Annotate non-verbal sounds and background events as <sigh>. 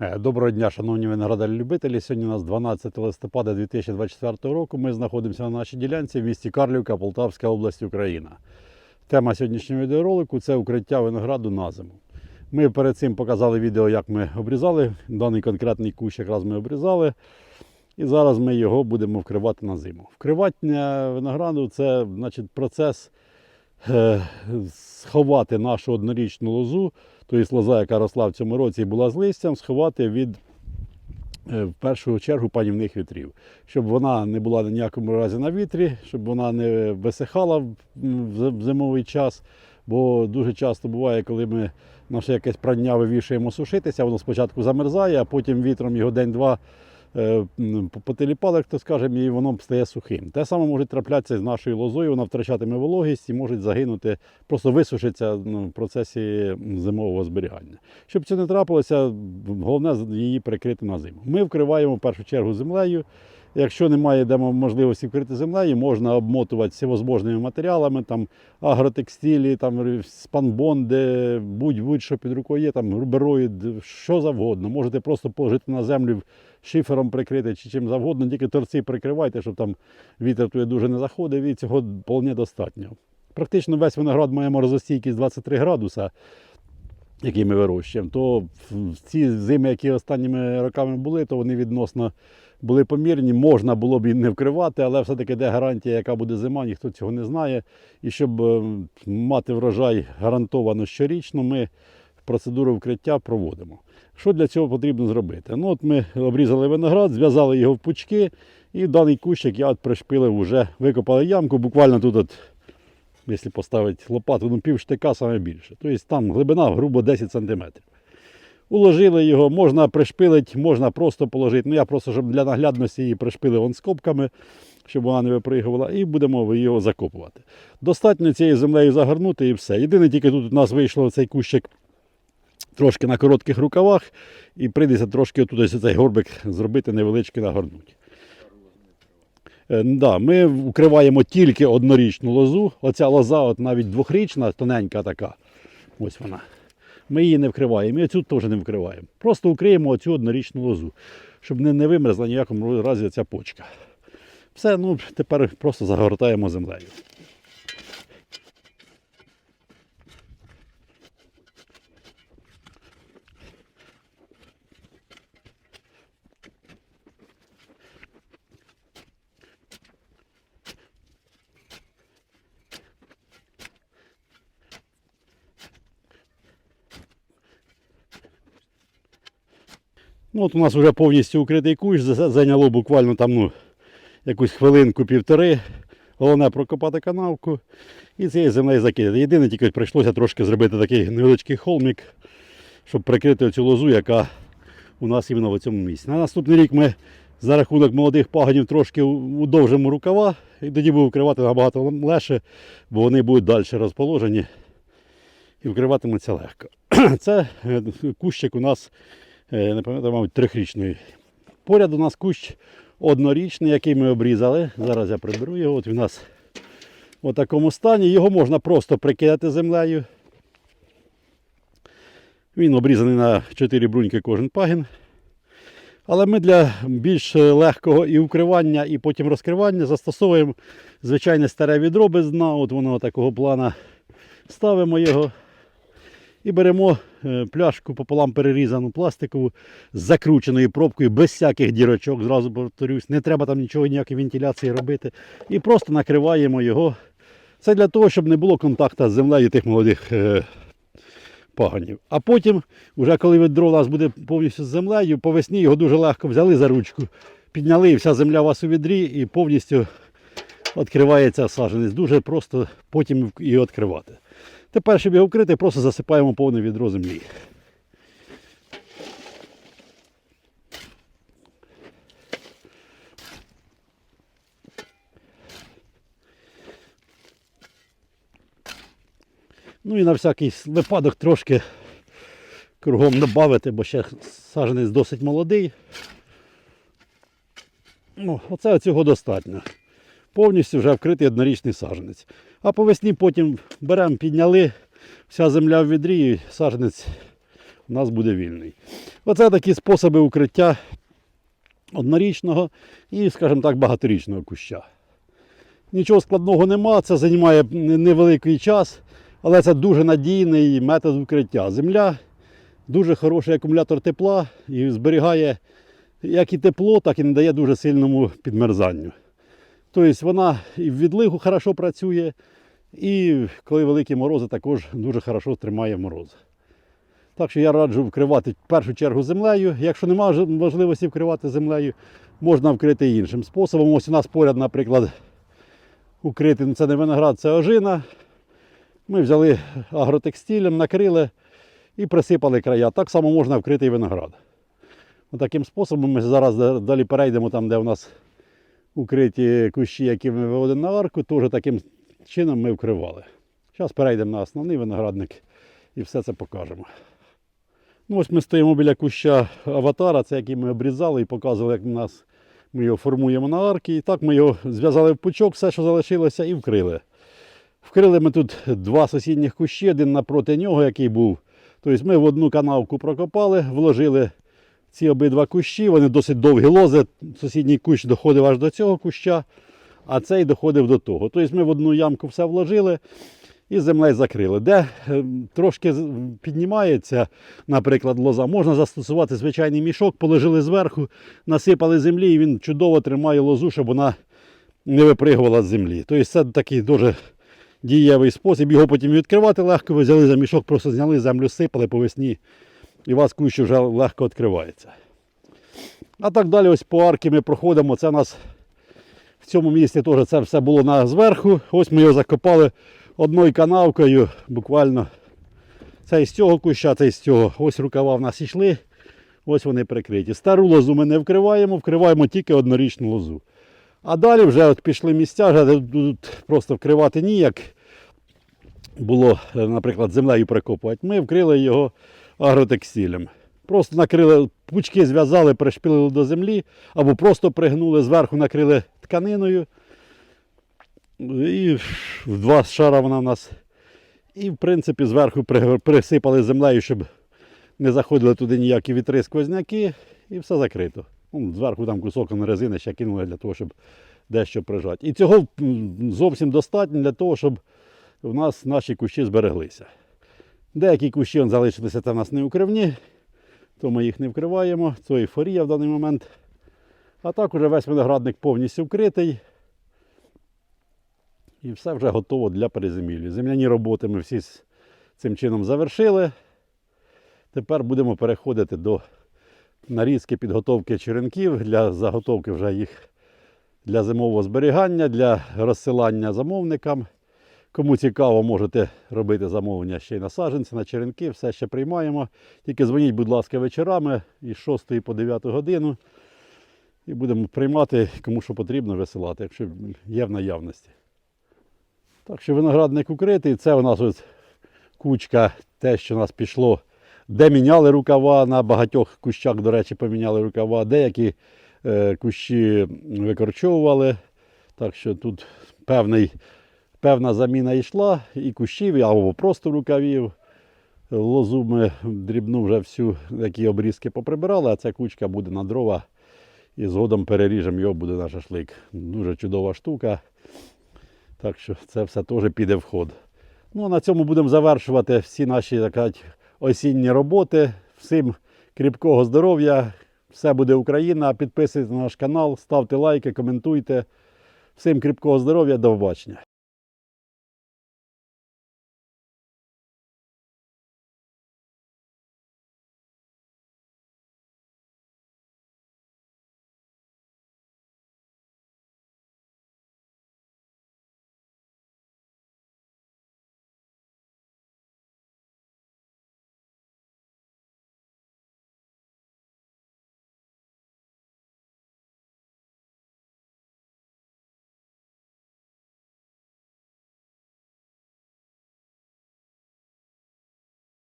Е, Доброго дня, шановні виноградарі-любителі. Сьогодні у нас 12 листопада 2024 року. Ми знаходимося на нашій ділянці в місті Карлівка, Полтавська область, Україна. Тема сьогоднішнього відеоролику це укриття винограду на зиму. Ми перед цим показали відео, як ми обрізали. Даний конкретний кущ якраз ми обрізали. І зараз ми його будемо вкривати на зиму. Вкривання винограду це значить, процес е, сховати нашу однорічну лозу, тобто лоза, яка росла в цьому році і була з листям, сховати від е, в першу чергу панівних вітрів, щоб вона не була на ніякому разі на вітрі, щоб вона не висихала в зимовий час. Бо дуже часто буває, коли ми наше якесь прання вивішуємо сушитися, воно спочатку замерзає, а потім вітром його день-два е, як то хто скаже, і воно стає сухим. Те саме може траплятися з нашою лозою, вона втрачатиме вологість і може загинути, просто висушиться ну, в процесі зимового зберігання. Щоб це не трапилося, головне її прикрити на зиму. Ми вкриваємо в першу чергу землею. Якщо немає де можливості вкрити землею, можна обмотувати всевозможними матеріалами, там агротекстилі, там спанбонди, будь-будь-що під рукою є, там рубероїд, що завгодно. Можете просто положити на землю шифером прикрити чи чим завгодно, тільки торці прикривайте, щоб там вітер туди дуже не заходив, і цього вполне достатньо. Практично весь виноград має морозостійкість 23 градуса, який ми вирощуємо, то ці зими, які останніми роками були, то вони відносно були помірні. Можна було б і не вкривати, але все-таки де гарантія, яка буде зима, ніхто цього не знає. І щоб е, мати врожай гарантовано щорічно, ми процедуру вкриття проводимо. Що для цього потрібно зробити? Ну, от Ми обрізали виноград, зв'язали його в пучки, і даний кущик я от пришпилив, вже викопали ямку, буквально тут, от, якщо поставити лопату, ну пів штика саме більше. Тобто там глибина грубо 10 см. Уложили його, можна пришпилити, можна просто положити. Ну я просто, щоб для наглядності її пришпилив вон скобками, щоб вона не випригувала, і будемо його закопувати. Достатньо цією землею загорнути і все. Єдине, тільки тут у нас вийшло цей кущик трошки на коротких рукавах, і прийдеться трошки отут ось цей горбик зробити невеличкий нагорнути. Е, Да, ми укриваємо тільки однорічну лозу. Оця лоза, от навіть двохрічна, тоненька така. Ось вона. Ми її не вкриваємо. І оцю теж не вкриваємо. Просто укриємо оцю однорічну лозу, щоб не, не вимерзла ніякому разі ця почка. Все, ну тепер просто загортаємо землею. Ну, у нас вже повністю укритий кущ, зайняло буквально там ну, якусь хвилинку-півтори. Головне прокопати канавку і цією землею закидати. Єдине, тільки прийшлося трошки зробити такий невеличкий холмик, щоб прикрити цю лозу, яка у нас іменно в цьому місці. На наступний рік ми за рахунок молодих пагонів трошки удовжимо рукава, і тоді будемо вкривати набагато легше, бо вони будуть далі розположені і вкриватимуться легко. <clears throat> Це е, кущик у нас не пам'ятаю, мабуть, трьохрічної. Поряд у нас кущ однорічний, який ми обрізали. Зараз я приберу його. От він у нас в такому стані. Його можна просто прикидати землею. Він обрізаний на 4 бруньки кожен пагін. Але ми для більш легкого і укривання, і потім розкривання застосовуємо звичайне старе відро без дна. От воно такого плана. Ставимо його і беремо е, пляшку пополам перерізану пластикову з закрученою пробкою, без всяких дірочок, зразу повторюсь, не треба там нічого, ніякої вентиляції робити. І просто накриваємо його. Це для того, щоб не було контакту з землею тих молодих е, паганів. А потім, вже коли відро у нас буде повністю з землею, по весні його дуже легко взяли за ручку, підняли, і вся земля у вас у відрі і повністю відкривається саджанець. Дуже просто потім і відкривати. Тепер, щоб його вкрити, просто засипаємо повне відро землі. Ну і на всякий випадок трошки кругом додати, бо ще саджанець досить молодий. Ну, оце цього достатньо. Повністю вже вкритий однорічний саджанець. А по весні потім беремо, підняли, вся земля в відрі, і саджанець у нас буде вільний. Оце такі способи укриття однорічного і, скажімо так, багаторічного куща. Нічого складного нема, це займає невеликий час, але це дуже надійний метод укриття. Земля дуже хороший акумулятор тепла і зберігає як і тепло, так і не дає дуже сильному підмерзанню. Тобто вона і в відлигу хорошо працює, і коли великі морози, також дуже хорошо тримає мороз. Так що я раджу вкривати в першу чергу землею. Якщо немає можливості вкривати землею, можна вкрити іншим способом. Ось у нас поряд, наприклад, укрити, ну це не виноград, це ожина. Ми взяли агротекстилем, накрили і присипали края. Так само можна вкрити і виноград. Таким способом ми зараз далі перейдемо там, де у нас укриті кущі, які ми виводимо на арку, теж таким чином ми вкривали. Зараз перейдемо на основний виноградник і все це покажемо. Ну, ось ми стоїмо біля куща аватара, це який ми обрізали і показували, як нас ми його формуємо на арки. І так ми його зв'язали в пучок, все, що залишилося, і вкрили. Вкрили ми тут два сусідніх кущі, один напроти нього, який був. Тобто ми в одну канавку прокопали, вложили ці обидва кущі, вони досить довгі лози. Сусідній кущ доходив аж до цього куща, а цей доходив до того. Тобто ми в одну ямку все вложили і землею закрили. Де е, трошки піднімається, наприклад, лоза, можна застосувати звичайний мішок, положили зверху, насипали землі, і він чудово тримає лозу, щоб вона не випригувала з землі. Тобто це такий дуже дієвий спосіб. Його потім відкривати легко. Взяли за мішок, просто зняли, землю сипали по весні, і у вас кущ вже легко відкривається. А так далі, ось по арки ми проходимо. Це у нас в цьому місці теж це все було на зверху. Ось ми його закопали одною канавкою, буквально. Це із цього куща, це із цього. Ось рукава в нас йшли. Ось вони прикриті. Стару лозу ми не вкриваємо, вкриваємо тільки однорічну лозу. А далі вже от пішли місця, вже тут просто вкривати ніяк було, наприклад, землею прикопувати. Ми вкрили його агротекстилем. Просто накрили, пучки зв'язали, пришпилили до землі, або просто пригнули, зверху накрили тканиною. І в два шара вона в нас. І, в принципі, зверху присипали землею, щоб не заходили туди ніякі вітри, сквозняки, і все закрито. Ну, зверху там кусок резини ще кинули для того, щоб дещо прижати. І цього зовсім достатньо для того, щоб у нас наші кущі збереглися. Деякі кущі он, залишилися там у нас не укривні, то ми їх не вкриваємо. Це ейфорія в даний момент. А так уже весь виноградник повністю вкритий. І все вже готово для перезимівлі. Земляні роботи ми всі цим чином завершили. Тепер будемо переходити до нарізки підготовки черенків для заготовки вже їх для зимового зберігання, для розсилання замовникам. Кому цікаво, можете робити замовлення ще й на саджанці, на черенки, все ще приймаємо. Тільки дзвоніть, будь ласка, вечорами із 6 по 9 годину. І будемо приймати, кому що потрібно, висилати, якщо є в наявності. Так що виноградник укритий. Це у нас ось кучка, те, що у нас пішло, де міняли рукава. На багатьох кущах, до речі, поміняли рукава, деякі е, кущі викорчовували. Так що тут певний, певна заміна йшла і кущів, або просто рукавів. Лозу ми дрібну вже всю, які обрізки поприбирали, а ця кучка буде на дрова. І згодом переріжемо його, буде на шашлик. Дуже чудова штука. Так що це все теж піде в ход. Ну, а на цьому будемо завершувати всі наші так сказати, осінні роботи. Всім кріпкого здоров'я. Все буде Україна. Підписуйтесь на наш канал, ставте лайки, коментуйте. Всім кріпкого здоров'я, до побачення.